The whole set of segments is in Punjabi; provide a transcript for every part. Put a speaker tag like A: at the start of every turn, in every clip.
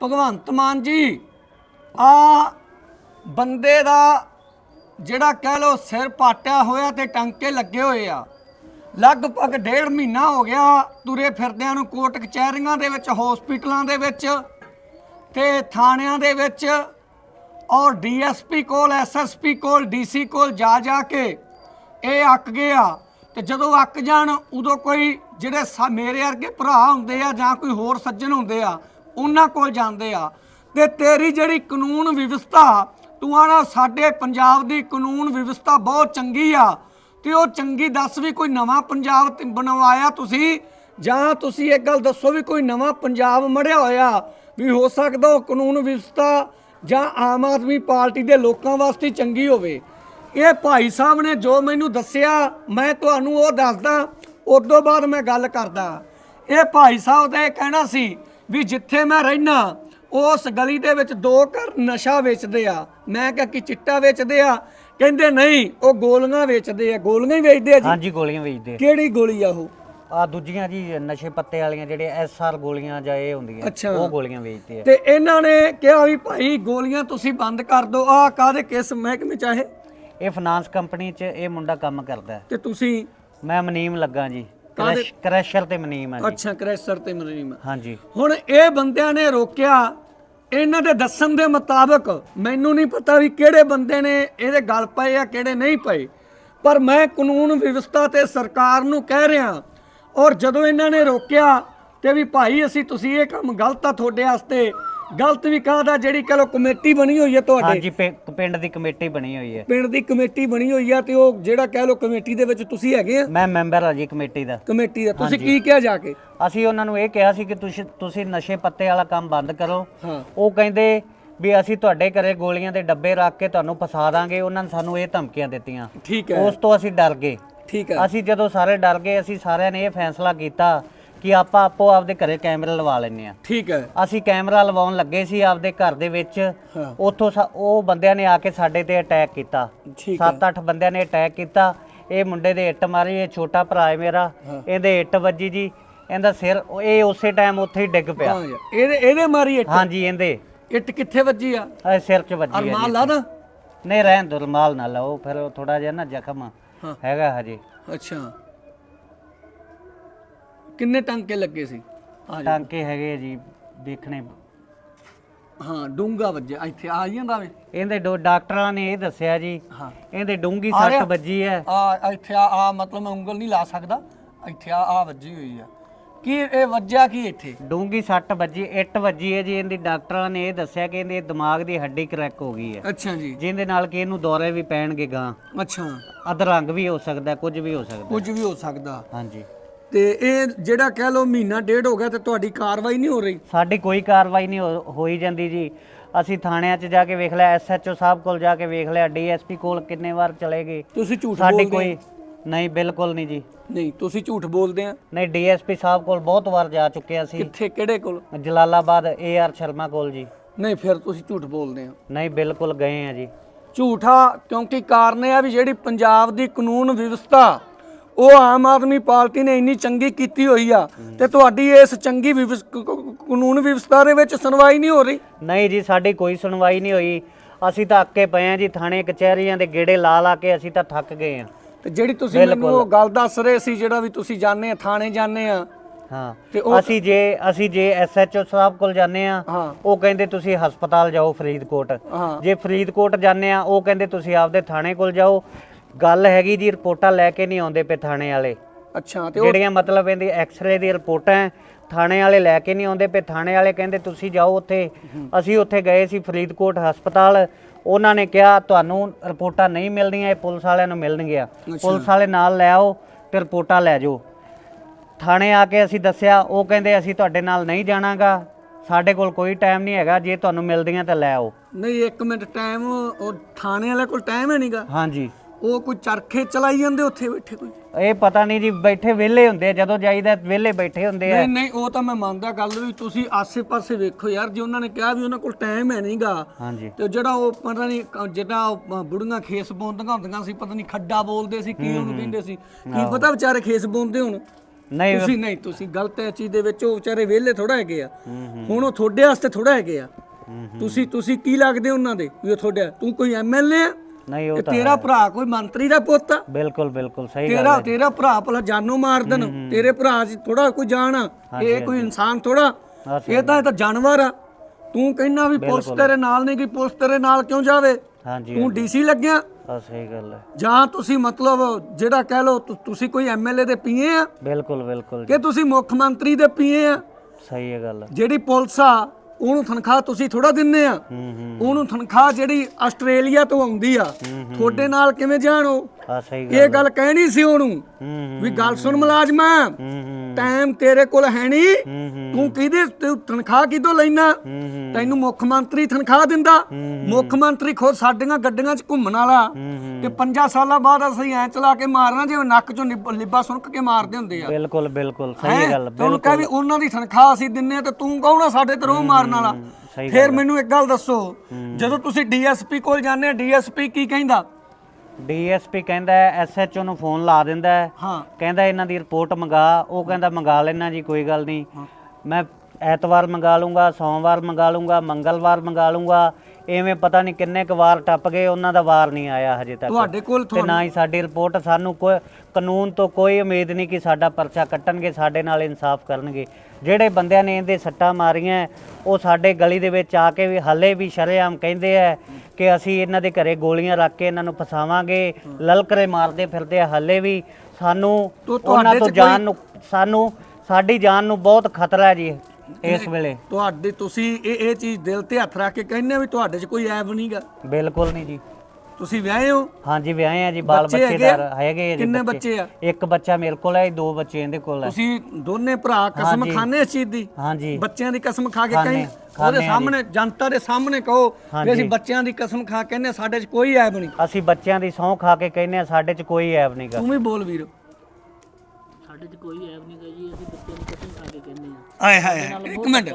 A: ਭਗਵੰਤ ਮਾਨ ਜੀ, ਆ ਬੰਦੇ ਦਾ ਜਿਹੜਾ ਕਹਿ ਲੋ ਸਿਰ ਪਾਟਿਆ ਹੋਇਆ ਤੇ ਟਾਂਕੇ ਲੱਗੇ ਹੋਏ ਆ। ਲਗਭਗ ਡੇਢ ਮਹੀਨਾ ਹੋ ਗਿਆ ਤੁਰੇ ਫਿਰਦਿਆਂ ਨੂੰ ਕੋਰਟ ਕਚਹਿਰੀਆਂ ਦੇ ਵਿੱਚ, ਹਸਪੀਟਲਾਂ ਦੇ ਵਿੱਚ ਤੇ ਥਾਣਿਆਂ ਦੇ ਵਿੱਚ ਔਰ ਡੀਐਸਪੀ ਕੋਲ, ਐਸਐਸਪੀ ਕੋਲ, ਡੀਸੀ ਕੋਲ ਜਾ ਜਾ ਕੇ ਇਹ ਅੱਕ ਗਏ ਆ ਤੇ ਜਦੋਂ ਅੱਕ ਜਾਣ ਉਦੋਂ ਕੋਈ ਜਿਹੜੇ ਸਾ- ਮੇਰੇ ਵਰਗੇ ਭਰਾ ਹੁੰਦੇ ਆ ਜਾਂ ਕੋਈ ਹੋਰ ਸੱਜਣ ਹੁੰਦੇ ਆ ਉਹਨਾਂ ਕੋਲ ਜਾਂਦੇ ਆ। ਤੇ ਤੇਰੀ ਜਿਹੜੀ ਕਾਨੂੰਨ ਵਿਵਸਥਾ, ਤੂੰ ਆਣਾ ਸਾਡੇ ਪੰਜਾਬ ਦੀ ਕਾਨੂੰਨ ਵਿਵਸਥਾ ਬਹੁਤ ਚੰਗੀ ਆ। ਤੇ ਉਹ ਚੰਗੀ ਦੱਸ ਵੀ ਕੋਈ ਨਵਾਂ ਪੰਜਾਬ ਬਣਵਾਇਆ ਤੁਸੀਂ? ਜਾਂ ਤੁਸੀਂ ਇੱਕ ਗੱਲ ਦੱਸੋ ਵੀ ਕੋਈ ਨਵਾਂ ਪੰਜਾਬ ਮੜਿਆ ਹੋਇਆ? ਵੀ ਹੋ ਸਕਦਾ ਉਹ ਕਾਨੂੰਨ ਵਿਵਸਥਾ ਜਾਂ ਆਮ ਆਦਮੀ ਪਾਰਟੀ ਦੇ ਲੋਕਾਂ ਵਾਸਤੇ ਚੰਗੀ ਹੋਵੇ। ਇਹ ਭਾਈ ਸਾਹਿਬ ਨੇ ਜੋ ਮੈਨੂੰ ਦੱਸਿਆ, ਮੈਂ ਤੁਹਾਨੂੰ ਉਹ ਦੱਸਦਾ ਉਸ ਤੋਂ ਬਾਅਦ ਮੈਂ ਗੱਲ ਕਰਦਾ। ਇਹ ਭਾਈ ਸਾਹਿਬ ਦਾ ਇਹ ਕਹਿਣਾ ਸੀ ਵੀ ਜਿੱਥੇ ਮੈਂ ਰਹਿਣਾ ਉਸ ਗਲੀ ਦੇ ਵਿੱਚ ਦੋ ਘਰ ਨਸ਼ਾ ਵੇਚਦੇ ਆ। ਮੈਂ ਕਿਹਾ ਕਿ ਚਿੱਟਾ ਵੇਚਦੇ ਆ? ਕਹਿੰਦੇ ਨਹੀਂ ਉਹ ਗੋਲੀਆਂ ਵੇਚਦੇ ਆ। ਗੋਲੀਆਂ ਹੀ ਵੇਚਦੇ ਆ ਜੀ।
B: ਹਾਂਜੀ ਗੋਲੀਆਂ ਵੇਚਦੇ
A: ਕਿਹੜੀ ਗੋਲੀ ਆ ਉਹ?
B: ਆ ਦੂਜੀਆਂ ਜੀ ਨਸ਼ੇ ਪੱਤੇ ਵਾਲੀਆਂ ਜਿਹੜੇ ਐਸਆਰ ਗੋਲੀਆਂ ਜਾਂ ਇਹ ਹੁੰਦੀਆਂ
A: ਅੱਛਾ।
B: ਉਹ ਗੋਲੀਆਂ ਵੇਚਦੇ ਆ।
A: ਤੇ ਇਹਨਾਂ ਨੇ ਕਿਹਾ ਵੀ ਭਾਈ ਗੋਲੀਆਂ ਤੁਸੀਂ ਬੰਦ ਕਰ ਦਿਓ। ਆ ਕਾਦੇ ਕਿਸ ਮਹਿਕਮੇ ਚਾਹੇ
B: ਇਹ? ਫਾਈਨਾਂਸ ਕੰਪਨੀ 'ਚ ਇਹ ਮੁੰਡਾ ਕੰਮ ਕਰਦਾ। ਹੈ।
A: ਤੇ ਤੁਸੀਂ?
B: ਮੈਂ ਮਨੀਮ ਲੱਗਾ ਜੀ।
A: ਕਾਹਦੇ-
B: ਕ੍ਰੈਸ਼ਰ ਤੇ ਮਨੀਮ ਹੈ ਜੀ।
A: ਅੱਛਾ ਕ੍ਰੈਸ਼ਰ ਤੇ ਮਰੀਮ
B: ਹਾਂਜੀ।
A: ਹੁਣ ਇਹ ਬੰਦਿਆਂ ਨੇ ਰੋਕਿਆ ਇਹਨਾਂ ਦੇ ਦੱਸਣ ਦੇ ਮੁਤਾਬਕ ਮੈਨੂੰ ਨਹੀਂ ਪਤਾ ਵੀ ਕਿਹੜੇ ਬੰਦੇ ਨੇ ਇਹਦੇ ਗੱਲ ਪਏ ਆ ਕਿਹੜੇ ਨਹੀਂ ਪਏ। ਪਰ ਮੈਂ ਕਾਨੂੰਨ ਵਿਵਸਥਾ ਤੇ ਸਰਕਾਰ ਨੂੰ ਕਹਿ ਰਿਹਾ ਔਰ ਜਦੋਂ ਇਹਨਾਂ ਨੇ ਰੋਕਿਆ ਤੇ ਵੀ ਭਾਈ ਅਸੀਂ ਤੁਸੀਂ ਇਹ ਕੰਮ ਗਲਤ ਆ ਤੁਹਾਡੇ ਵਾਸਤੇ ਗਲਤ ਵੀ ਕਹਦਾ ਜਿਹੜੀ ਕਹ ਕਮੇਟੀ ਬਣੀ ਹੋਈ ਹੈ ਤੁਹਾਡੇ।
B: ਹਾਂਜੀ ਪਿੰ- ਪਿੰਡ ਦੀ ਕਮੇਟੀ ਬਣੀ ਹੋਈ ਹੈ।
A: ਪਿੰਡ ਦੀ ਕਮੇਟੀ ਬਣੀ ਹੋਈ ਆ ਤੇ ਉਹ ਜਿਹੜਾ ਕਹਿ ਲੋ ਕਮੇਟੀ ਦੇ ਵਿੱਚ ਤੁਸੀਂ ਹੈਗੇ ਆ।
B: ਮੈਂ ਮੈਂਬਰ ਹਾਂ ਜੀ ਕਮੇਟੀ ਦਾ।
A: ਕਮੇਟੀ ਦਾ। ਤੁਸੀਂ ਕੀ ਕਿਹਾ ਜਾ ਕੇ?
B: ਅਸੀਂ ਉਹਨਾਂ ਨੂੰ ਇਹ ਕਿਹਾ ਸੀ ਕਿ ਤੁਸੀਂ ਤੁਸੀਂ ਨਸ਼ੇ ਪੱਤੇ ਵਾਲਾ ਕੰਮ ਬੰਦ ਕਰੋ।
A: ਹਾਂ।
B: ਉਹ ਕਹਿੰਦੇ ਵੀ ਅਸੀਂ ਤੁਹਾਡੇ ਘਰੇ ਗੋਲੀਆਂ ਦੇ ਡੱਬੇ ਰੱਖ ਕੇ ਤੁਹਾਨੂੰ ਫਸਾ ਦਾਂਗੇ। ਉਹਨਾਂ ਨੇ ਸਾਨੂੰ ਇਹ ਧਮਕੀਆਂ ਦਿੱਤੀਆਂ।
A: ਠੀਕ ਹੈ।
B: ਉਸ ਤੋਂ ਅਸੀਂ ਡਰ ਗਏ।
A: ਠੀਕ ਹੈ।
B: ਅਸੀਂ ਜਦੋਂ ਸਾਰੇ ਡਰ ਗਏ ਅਸੀਂ ਸਾਰਿਆਂ ਨੇ ਇਹ ਫੈਸਲਾ ਕੀਤਾ ਕਿ ਆਪਾਂ ਆਪੋ ਆਪਦੇ ਘਰੇ ਕੈਮਰਾ ਲਵਾ ਲੈਂਦੇ ਆ
A: ਠੀਕ ਹੈ।
B: ਅਸੀਂ ਕੈਮਰਾ ਲਵਾਉਣ ਲੱਗੇ ਸੀ ਆਪਦੇ ਘਰ ਦੇ ਵਿੱਚ।
A: ਹਾਂ।
B: ਉੱਥੋਂ ਸਾ- ਉਹ ਬੰਦਿਆਂ ਨੇ ਆ ਕੇ ਸਾਡੇ ਤੇ ਅਟੈਕ ਕੀਤਾ।
A: ਠੀਕ ਹੈ।
B: 7-8 ਬੰਦਿਆਂ ਨੇ ਅਟੈਕ ਕੀਤਾ। ਇਹ ਮੁੰਡੇ ਦੇ ਇੱਟ ਮਾਰੀ ਇਹ ਛੋਟਾ ਭਰਾ ਹੈ ਮੇਰਾ।
A: ਹਾਂ।
B: ਇਹਦੇ ਇੱਟ ਵੱਜੀ ਜੀ। ਇਹਦਾ ਸਿਰ ਉਹ- ਇਹ ਉਸੇ ਟਾਈਮ ਉੱਥੇ ਹੀ ਡਿੱਗ ਪਿਆ।
A: ਹਾਂ ਯਾਰ, ਇਹਦੇ ਇਹਦੇ ਮਾਰੀ ਇੱਟ?
B: ਹਾਂਜੀ ਇਹਦੇ।
A: ਇੱਟ ਕਿੱਥੇ ਵੱਜੀ ਆ?
B: ਇਹ ਸਿਰ 'ਚ ਵੱਜੀ ਹੈ
A: ਅਰਮਾਨ
B: ਜੀ
A: ਲਾ ਦਾ
B: ਨਹੀਂ ਰਹਿਣ ਦੋ ਰੁਮਾਲ ਨਾ ਲਾਓ। ਫਿਰ ਥੋੜਾ ਜਿਹਾ ਨਾ ਜ਼ਖਮ
A: ਹਾਂ।
B: ਹੈਗਾ ਹਜੇ।
A: ਅੱਛਾ। ਕਿੰਨੇ ਟਾਂਕੇ ਲੱਗੇ ਸੀ? ਆ
B: ਟਾਂਕੇ ਹੈਗੇ ਆ ਜੀ ਦੇਖਣੇ।
A: ਹਾਂ ਡੂੰਗਾ ਵੱਜਿਆ। ਇੱਥੇ ਆ ਜਾਂਦਾ ਵੇ
B: ਇਹਦੇ ਡਾਕਟਰਾਂ ਨੇ ਇਹ ਦੱਸਿਆ ਜੀ
A: ਹਾਂ।
B: ਇਹਦੇ ਡੂੰਗੀ
A: ਆ ਰਿਹਾ?
B: ਸੱਟ ਵੱਜੀ ਹੈ।
A: ਆ ਇੱਥੇ ਆ ਆ ਮਤਲਬ ਮੈਂ ਉਂਗਲ ਨਹੀਂ ਲਾ ਸਕਦਾ। ਇੱਥੇ ਆ ਆ ਵੱਜੀ ਹੋਈ ਆ। ਕੀ ਇਹ ਵੱਜਿਆ ਕੀ ਇੱਥੇ?
B: ਡੂੰਗੀ ਸੱਟ ਵੱਜੀ ਇੱਟ ਵੱਜੀ ਹੈ ਜੀ ਇਹਦੀ ਡਾਕਟਰਾਂ ਨੇ ਇਹ ਦੱਸਿਆ ਕਿ ਇਹਦੇ ਦਿਮਾਗ ਦੀ ਹੱਡੀ ਕਰੈਕ ਹੋ ਗਈ ਹੈ।
A: ਅੱਛਾ ਜੀ।
B: ਜਿਹਦੇ ਨਾਲ ਕਿ ਇਹਨੂੰ ਦੌਰੇ ਵੀ ਪੈਣਗੇ ਗਾਂ
A: ਅੱਛਾ।
B: ਅਧਰੰਗ ਵੀ ਹੋ ਸਕਦਾ ਕੁਝ ਵੀ ਹੋ ਸਕਦਾ।
A: ਕੁਝ ਵੀ ਹੋ ਸਕਦਾ।
B: ਹਾਂਜੀ।
A: ਤੇ ਇਹ ਜਿਹੜਾ ਕਹਿ ਲਓ ਮਹੀਨਾ ਡੇਢ ਹੋ ਗਿਆ ਤੇ ਤੁਹਾਡੀ ਕਾਰਵਾਈ ਨਹੀਂ ਹੋ ਰਹੀ?
B: ਸਾਡੀ ਕੋਈ ਕਾਰਵਾਈ ਨਹੀਂ ਹੋ- ਹੋਈ ਜਾਂਦੀ ਜੀ। ਅਸੀਂ ਥਾਣਿਆਂ 'ਚ ਜਾ ਕੇ ਵੇਖ ਲਿਆ ਐਸਐਚਓ ਸਾਹਿਬ ਕੋਲ ਜਾ ਕੇ ਵੇਖ ਲਿਆ ਡੀਐਸਪੀ ਕੋਲ ਕਿੰਨੇ ਵਾਰ ਚਲੇ ਗਏ।
A: ਤੁਸੀਂ ਝੂਠ
B: ਸਾਡੀ
A: ਬੋਲਦੇ
B: ਕੋਈ ਨਹੀਂ ਬਿਲਕੁਲ ਨਹੀਂ ਜੀ।
A: ਨਹੀਂ ਤੁਸੀਂ ਝੂਠ ਬੋਲਦੇ ਆ
B: ਨਹੀਂ ਡੀਐਸਪੀ ਸਾਹਿਬ ਕੋਲ ਬਹੁਤ ਵਾਰ ਜਾ ਚੁੱਕੇ ਅਸੀਂ।
A: ਕਿੱਥੇ ਕਿਹੜੇ ਕੋਲ?
B: ਜਲਾਲਾਬਾਦ ਏਆਰ ਸ਼ਰਮਾ ਕੋਲ ਜੀ।
A: ਨਹੀਂ ਫਿਰ ਤੁਸੀਂ ਝੂਠ ਬੋਲਦੇ ਆ
B: ਨਹੀਂ ਬਿਲਕੁਲ ਗਏ ਆ ਜੀ।
A: ਝੂਠਾ ਕਿਉਂਕਿ ਕਾਰਨ ਇਹ ਆ ਵੀ ਜਿਹੜੀ ਪੰਜਾਬ ਦੀ ਕਾਨੂੰਨ ਵਿਵਸਥਾ ਉਹ ਆਮ ਆਦਮੀ ਪਾਰਟੀ ਨੇ ਇੰਨੀ ਚੰਗੀ ਕੀਤੀ ਹੋਈ ਆ ਤੇ ਤੁਹਾਡੀ ਇਸ ਚੰਗੀ ਵਿਵਸ- ਕ- ਕ- ਕਾਨੂੰਨ ਵਿਵਸਥਾ ਦੇ ਵਿੱਚ ਸੁਣਵਾਈ ਨਹੀਂ ਹੋ ਰਹੀ?
B: ਨਹੀਂ ਜੀ ਸਾਡੀ ਕੋਈ ਸੁਣਵਾਈ ਨਹੀਂ ਹੋਈ। ਅਸੀਂ ਤਾਂ ਅੱਕੇ ਪਏ ਆ ਜੀ ਥਾਣੇ ਕਚਹਿਰੀਆਂ ਦੇ ਗੇੜੇ ਲਾ ਲਾ ਕੇ ਅਸੀਂ ਤਾਂ ਥੱਕ ਗਏ ਆ
A: ਤੇ ਜਿਹੜੀ ਤੁਸੀਂ ਮੈਨੂੰ ਉਹ ਗੱਲ ਦੱਸ ਰਹੇ ਸੀ ਜਿਹੜਾ ਵੀ ਤੁਸੀਂ ਜਾਣਦੇ ਆ ਥਾਣੇ ਜਾਂਦੇ ਆ
B: ਹਾਂ।
A: ਤੇ ਉਹ
B: ਅਸੀਂ ਜੇ ਅਸੀਂ ਜੇ ਐਸਐਚਓ ਸਾਹਿਬ ਕੋਲ ਜਾਂਦੇ ਆ
A: ਹਾਂ।
B: ਉਹ ਕਹਿੰਦੇ ਤੁਸੀਂ ਹਸਪਤਾਲ ਜਾਓ ਫਰੀਦਕੋਟ।
A: ਹਾਂ।
B: ਜੇ ਫਰੀਦਕੋਟ ਜਾਂਦੇ ਆ ਉਹ ਕਹਿੰਦੇ ਤੁਸੀਂ ਆਪਦੇ ਥਾਣੇ ਕੋਲ ਜਾਓ। ਗੱਲ ਹੈਗੀ ਜੀ ਰਿਪੋਰਟਾਂ ਲੈ ਕੇ ਨਹੀਂ ਆਉਂਦੇ ਪਏ ਥਾਣੇ ਵਾਲੇ।
A: ਅੱਛਾ ਤੇ ਉਹ
B: ਜਿਹੜੀਆਂ ਮਤਲਬ ਇਹਦੀ ਐਕਸ-ਰੇ ਦੀ ਰਿਪੋਰਟਾਂ ਹੈ, ਥਾਣੇ ਵਾਲੇ ਲੈ ਕੇ ਨਹੀਂ ਆਉਂਦੇ ਪਏ। ਥਾਣੇ ਵਾਲੇ ਕਹਿੰਦੇ ਤੁਸੀਂ ਜਾਓ ਉੱਥੇ। ਅਸੀਂ ਉੱਥੇ ਗਏ ਸੀ ਫਰੀਦਕੋਟ ਹਸਪਤਾਲ। ਉਹਨਾਂ ਨੇ ਕਿਹਾ ਤੁਹਾਨੂੰ ਰਿਪੋਰਟਾਂ ਨਹੀਂ ਮਿਲਦੀਆਂ ਇਹ ਪੁਲਿਸ ਵਾਲਿਆਂ ਨੂੰ ਮਿਲਣਗੀਆਂ। ਪੁਲਿਸ ਵਾਲੇ ਨਾਲ ਲੈ ਆਓ ਤੇ ਰਿਪੋਰਟਾਂ ਲੈ ਜਾਓ। ਥਾਣੇ ਆ ਕੇ ਅਸੀਂ ਦੱਸਿਆ ਉਹ ਕਹਿੰਦੇ ਅਸੀਂ ਤੁਹਾਡੇ ਨਾਲ ਨਹੀਂ ਜਾਣਾਗਾ। ਸਾਡੇ ਕੋਲ ਕੋਈ ਟਾਈਮ ਨਹੀਂ ਹੈਗਾ ਜੇ ਤੁਹਾਨੂੰ ਮਿਲਦੀਆਂ ਤਾਂ ਲੈ ਆਓ।
A: ਨਹੀਂ ਇੱਕ ਮਿੰਟ ਟਾਈਮ ਉਹ ਥਾਣੇ ਵਾਲੇ ਕੋਲ ਟਾਈਮ ਹੈ ਨਹੀਂਗਾ
B: ਹਾਂਜੀ।
A: ਉਹ ਕੋਈ ਚਰਖੇ ਚਲਾਈ ਜਾਂਦੇ ਉੱਥੇ ਬੈਠੇ ਕੋਈ?
B: ਇਹ ਪਤਾ ਨਹੀਂ ਜੀ ਬੈਠੇ ਵਿਹਲੇ ਹੁੰਦੇ ਆ ਜਦੋਂ ਜਾਈਦਾ ਵਿਹਲੇ ਬੈਠੇ ਹੁੰਦੇ ਆ।
A: ਨਹੀਂ ਨਹੀਂ ਉਹ ਤਾਂ ਮੈਂ ਮੰਨਦਾ ਗੱਲ ਵੀ ਤੁਸੀਂ ਆਸੇ-ਪਾਸੇ ਵੇਖੋ ਯਾਰ ਜੇ ਉਹਨਾਂ ਨੇ ਕਿਹਾ ਵੀ ਉਹਨਾਂ ਕੋਲ ਟਾਈਮ ਹੈ ਨਹੀਂਗਾ
B: ਹਾਂਜੀ।
A: ਤੇ ਜਿਹੜਾ ਉਹ ਪਤਾ ਨਹੀਂ ਜਿਹੜਾ ਉਹ ਬੁੜੀਆਂ ਖੇਸ ਬੋਂਦੀਆਂ ਹੁੰਦੀਆਂ ਸੀ ਪਤਾ ਨਹੀਂ ਖੱਡਾ ਬੋਲਦੇ ਸੀ ਕੀ ਉਹਨੂੰ ਕਹਿੰਦੇ ਸੀ। ਕੀ ਪਤਾ ਵਿਚਾਰੇ ਖੇਸ ਬੋਂਦੇ ਹੁਣ?
B: ਨਹੀਂ
A: ਤੁਸੀਂ ਨਹੀਂ ਤੁਸੀਂ ਗਲਤ ਹੈ ਚੀਜ਼ ਦੇ ਵਿੱਚ ਉਹ ਵਿਚਾਰੇ ਵਿਹਲੇ ਥੋੜਾ ਹੈਗੇ ਆ। ਹੁਣ ਉਹ ਤੁਹਾਡੇ ਵਾਸਤੇ ਥੋੜਾ ਹੈਗੇ ਆ। ਤੁਸੀਂ ਤੁਸੀਂ ਕੀ ਲੱਗਦੇ ਉਹਨਾਂ ਦੇ ਵੀ ਉਹ ਤੁਹਾਡੇ? ਤੂੰ ਕੋਈ ਐਮਐਲਏ ਆ?
B: ਨਹੀਂ ਉਹ
A: ਤੇ ਤੇਰਾ ਭਰਾ ਕੋਈ ਮੰਤਰੀ ਦਾ ਪੁੱਤ ਆ?
B: ਬਿਲਕੁਲ ਬਿਲਕੁਲ ਸਹੀ ਗੱਲ
A: ਤੇਰਾ
B: ਹੈ
A: ਤੇਰਾ ਭਰਾ ਭਲਾ ਜਾਨੋਂ ਮਾਰ ਦੇਣ ਤੇਰੇ ਭਰਾ ਚ ਥੋੜਾ ਕੋਈ ਆ ਇਹ ਕੋਈ ਇਨਸਾਨ ਥੋੜਾ ਇਹ ਤਾਂ ਇਹ ਤਾਂ ਜਾਨਵਰ ਆ। ਤੂੰ ਕਹਿੰਦਾ ਵੀ ਪੁਲਿਸ ਤੇਰੇ ਨਾਲ ਨਹੀਂ ਗਈ ਪੁਲਿਸ ਤੇਰੇ ਨਾਲ ਕਿਉਂ ਜਾਵੇ?
B: ਹਾਂਜੀ
A: ਤੂੰ ਡੀਸੀ ਲੱਗਿਆ।
B: ਆ ਸਹੀ ਗੱਲ ਹੈ।
A: ਜਾਂ ਤੁਸੀਂ ਮਤਲਬ ਜਿਹੜਾ ਕਹਿ ਤੁ- ਤੁਸੀਂ ਕੋਈ ਐਮਐਲਏ ਦੇ ਪੀਏ ਆ?
B: ਬਿਲਕੁਲ ਬਿਲਕੁਲ ਜੀ,
A: ਕਿ ਤੁਸੀਂ ਮੁੱਖ ਮੰਤਰੀ ਦੇ ਪੀਏ ਆ?
B: ਸਹੀ ਹੈ ਗੱਲ
A: ਜਿਹੜੀ ਪੁਲਿਸ ਆ ਉਹਨੂੰ ਤਨਖਾਹ ਤੁਸੀਂ ਥੋੜਾ ਦਿੰਨੇ ਆ। ਉਹਨੂੰ ਤਨਖਾਹ ਜਿਹੜੀ ਆਸਟ੍ਰੇਲੀਆ ਤੋਂ ਆਉਂਦੀ ਆ ਤੁਹਾਡੇ ਨਾਲ ਕਿਵੇਂ ਜਾਣੋ?
B: ਆ ਸਹੀ ਗੱਲ
A: ਇਹ ਗੱਲ ਕਹਿਣੀ ਸੀ ਉਹਨੂੰ ਵੀ ਗੱਲ ਸੁਣ ਮੁਲਾਜ਼ਮਾ ਟਾਈਮ ਤੇਰੇ ਕੋਲ ਹੈ ਨਹੀਂ ਤੂੰ ਕਿਹਦੇ ਤੂੰ ਤਨਖਾਹ ਕਿਦੋਂ ਲੈਣਾ ਤੈਨੂੰ ਮੁੱਖ ਮੰਤਰੀ ਤਨਖਾਹ ਦਿੰਦਾ। ਮੁੱਖ ਮੰਤਰੀ ਖੁਦ ਸਾਡੀਆਂ ਗੱਡੀਆਂ 'ਚ ਘੁੰਮਣ ਵਾਲਾ। ਤੇ 5 ਸਾਲਾਂ ਬਾਅਦ ਅਸੀਂ ਐ ਚਲਾ ਕੇ ਮਾਰਨਾ ਜਿਵੇਂ ਨੱਕ 'ਚੋਂ ਲਿੱਬਾ ਸੁਣਕ ਕੇ ਮਾਰਦੇ ਹੁੰਦੇ ਆ।
B: ਬਿਲਕੁਲ ਬਿਲਕੁਲ? ਸਹੀ ਗੱਲ
A: ਤੇ ਉਹਨੂੰ ਕਹੇ ਵੀ ਉਹਨਾਂ ਦੀ ਤਨਖਾਹ ਅਸੀਂ ਦਿੰਨੇ ਆ ਤੇ ਤੂੰ ਆ ਸਾਡੇ ਤੇ ਰੋਹ ਮਾਰਨ ਵਾਲਾ।
B: ਸਹੀ
A: ਫਿਰ ਮੈਨੂੰ ਇੱਕ ਗੱਲ ਦੱਸੋ ਜਦੋਂ ਤੁਸੀਂ ਡੀਐਸਪੀ ਕੋਲ ਜਾਂਦੇ ਆ ਡੀਐਸਪੀ ਕੀ ਕਹਿੰਦਾ?
B: ਡੀਐਸਪੀ ਕਹਿੰਦਾ ਐਸਐਚਓ ਨੂੰ ਫੋਨ ਲਾ ਦਿੰਦਾ ਹਾਂ। ਕਹਿੰਦਾ ਇਹਨਾਂ ਦੀ ਰਿਪੋਰਟ ਮੰਗਾ ਉਹ ਕਹਿੰਦਾ ਮੰਗਾ ਲੈਣਾ ਜੀ ਕੋਈ ਗੱਲ ਨਹੀਂ। ਮੈਂ ਐਤਵਾਰ ਮੰਗਾ ਲੂੰਗਾ ਸੋਮਵਾਰ ਮੰਗਾ ਲੂੰਗਾ ਮੰਗਲਵਾਰ ਮੰਗਾ ਲੂੰਗਾ। ਐਵੇਂ ਪਤਾ ਨਹੀਂ ਕਿੰਨੇ ਕੁ ਵਾਰ ਟੱਪ ਗਏ ਉਹਨਾਂ ਦਾ ਵਾਰ ਨਹੀਂ ਆਇਆ ਹਜੇ ਤੱਕ।
A: ਤੁਹਾਡੇ ਕੋਲ
B: ਤੇ ਨਾ ਹੀ ਸਾਡੀ ਰਿਪੋਰਟ ਸਾਨੂੰ ਕੋਈ ਕਾਨੂੰਨ ਤੋਂ ਕੋਈ ਉਮੀਦ ਨਹੀਂ ਕਿ ਸਾਡਾ ਪਰਚਾ ਕੱਟਣਗੇ ਸਾਡੇ ਨਾਲ ਇਨਸਾਫ ਕਰਨਗੇ। ਜਿਹੜੇ ਬੰਦਿਆਂ ਨੇ ਇਹਦੇ ਸੱਟਾਂ ਮਾਰੀਆਂ ਉਹ ਸਾਡੇ ਗਲੀ ਦੇ ਵਿੱਚ ਆ ਕੇ ਵੀ ਹੱਲੇ ਵੀ ਸ਼ਰੇਆਮ ਕਹਿੰਦੇ ਆ ਕਿ ਅਸੀਂ ਇਹਨਾਂ ਦੇ ਘਰੇ ਗੋਲੀਆਂ ਰੱਖ ਕੇ ਇਹਨਾਂ ਨੂੰ ਫਸਾਵਾਂਗੇ ਲਲਕਰੇ ਮਾਰਦੇ ਫਿਰਦੇ ਆ ਹੱਲੇ ਵੀ। ਸਾਨੂੰ
A: ਤੋ
B: ਉਹਨਾਂ ਤੋਂ
A: ਚ
B: ਜਾਨ ਨੂੰ ਸਾਨੂੰ ਸਾਡੀ ਜਾਨ ਨੂੰ ਬਹੁਤ ਖਤਰਾ ਹੈ ਜੀ। ਇਸ ਵੇਲੇ।
A: ਤੁਹਾਡੇ ਤੁਸੀਂ ਇਹ ਇਹ ਚੀਜ਼ ਦਿਲ ਤੇ ਹੱਥ ਰੱਖ ਕੇ ਕਹਿੰਦੇ ਆ ਵੀ ਤੁਹਾਡੇ 'ਚ ਕੋਈ ਐਬ ਨਹੀਂਗਾ
B: ਬਿਲਕੁਲ ਨਹੀਂ ਜੀ।
A: ਤੁਸੀਂ ਵਿਆਹੇ ਹੋ?
B: ਹਾਂਜੀ ਵਿਆਹੇ ਆ ਜੀ ਬਾਲ
A: ਬੱਚੇ
B: ਬੱਚੇਦਾਰ? ਹੈਗੇ ਆ? ਜੀ
A: ਕਿੰਨੇ ਬੱਚੇ। ਆ?
B: ਇੱਕ ਬੱਚਾ ਮੇਰੇ ਕੋਲ ਹੈ ਦੋ ਬੱਚੇ ਇਹਦੇ ਕੋਲ ਹੈ।
A: ਤੁਸੀਂ ਦੋਨੇ ਭਰਾ ਕਸਮ। ਖਾਣੇ ਇਸ ਚੀਜ਼ ਦੀ?
B: ਹਾਂਜੀ।
A: ਬੱਚਿਆਂ ਦੀ ਕਸਮ ਖਾ ਕੇ
B: ਖਾਂਦੇ
A: ਉਹਦੇ ਸਾਹਮਣੇ ਜਨਤਾ ਦੇ ਸਾਹਮਣੇ ਕਹੋ ਵੀ। ਅਸੀਂ ਬੱਚਿਆਂ ਦੀ ਕਸਮ ਖਾ ਕੇ ਕਹਿੰਦੇ ਸਾਡੇ 'ਚ ਕੋਈ ਐਬ ਨਹੀਂ।
B: ਅਸੀਂ ਬੱਚਿਆਂ ਦੀ ਸਹੁੰ ਖਾ ਕੇ ਕਹਿੰਦੇ ਆ ਸਾਡੇ 'ਚ ਕੋਈ ਐਬ ਨਹੀਂਗਾ
A: ਤੂੰ ਵੀ ਬੋਲ ਵੀਰ।
C: ਸਾਡੇ 'ਚ ਕੋਈ ਐਬ ਨਹੀਂ ਗਾ ਜੀ ਅਸੀਂ ਬੱਚਿਆਂ ਨੂੰ ਕਸਮ ਖਾ ਕੇ ਕਹਿੰਦੇ ਆ।
A: ਆਏ ਹਾਏ ਇੱਕ ਮਿੰਟ।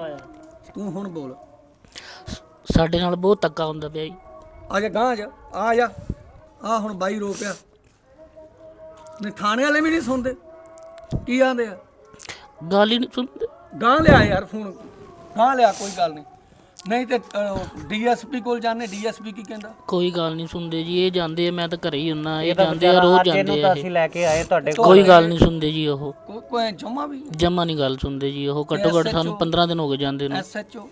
A: ਤੂੰ ਹੁਣ ਬੋਲ।
C: ਸਾਡੇ ਨਾਲ ਬਹੁਤ ਧੱਕਾ ਹੁੰਦਾ ਪਿਆ ਜੀ।
A: ਆ ਜਾ ਗਾਂ ਆ ਜਾ ਆ ਜਾ। ਆ ਹੁਣ ਬਾਈ ਰੋ ਪਿਆ। ਨੇ ਥਾਣੇ ਵਾਲੇ ਵੀ ਨਹੀਂ ਸੁਣਦੇ। ਕੀ ਆਂਦੇ ਆ?
C: ਗੱਲ ਹੀ ਨਹੀਂ ਸੁਣਦੇ।
A: ਗਾਂ ਲਿਆ ਯਾਰ ਫੋਨ। ਗਾਂ ਲਿਆ ਕੋਈ ਗੱਲ ਨਹੀਂ ਨਹੀਂ ਤੇ ਡੀਐਸਪੀ ਕੋਲ ਜਾਣੇ ਡੀਐਸਪੀ ਕੀ ਕਹਿੰਦਾ?
C: ਕੋਈ ਗੱਲ ਨਹੀਂ ਸੁਣਦੇ ਜੀ ਇਹ ਜਾਂਦੇ ਆ ਮੈਂ ਤਾਂ ਘਰੇ ਹੀ ਹੁੰਨਾ ਇਹ ਜਾਂਦੇ ਆ ਰੋਜ਼ ਜਾਂਦੇ
B: ਤਾਂ
C: ਆ
B: ਅਸੀਂ ਲੈ ਕੇ ਆਏ ਤੁਹਾਡੇ ਕੋਲ
C: ਕੋਈ ਗੱਲ ਨਹੀਂ ਸੁਣਦੇ ਜੀ ਉਹ।
A: ਕੋਈ ਕੋਈ ਜਮਾ ਵੀ
C: ਜਮਾ ਨਹੀਂ ਗੱਲ ਸੁਣਦੇ ਜੀ ਉਹ ਘੱਟੋ ਘੱਟ ਸਾਨੂੰ 15 ਦਿਨ ਹੋ ਗਏ ਜਾਂਦੇ ਨੂੰ।
A: ਐਸਐਚਓ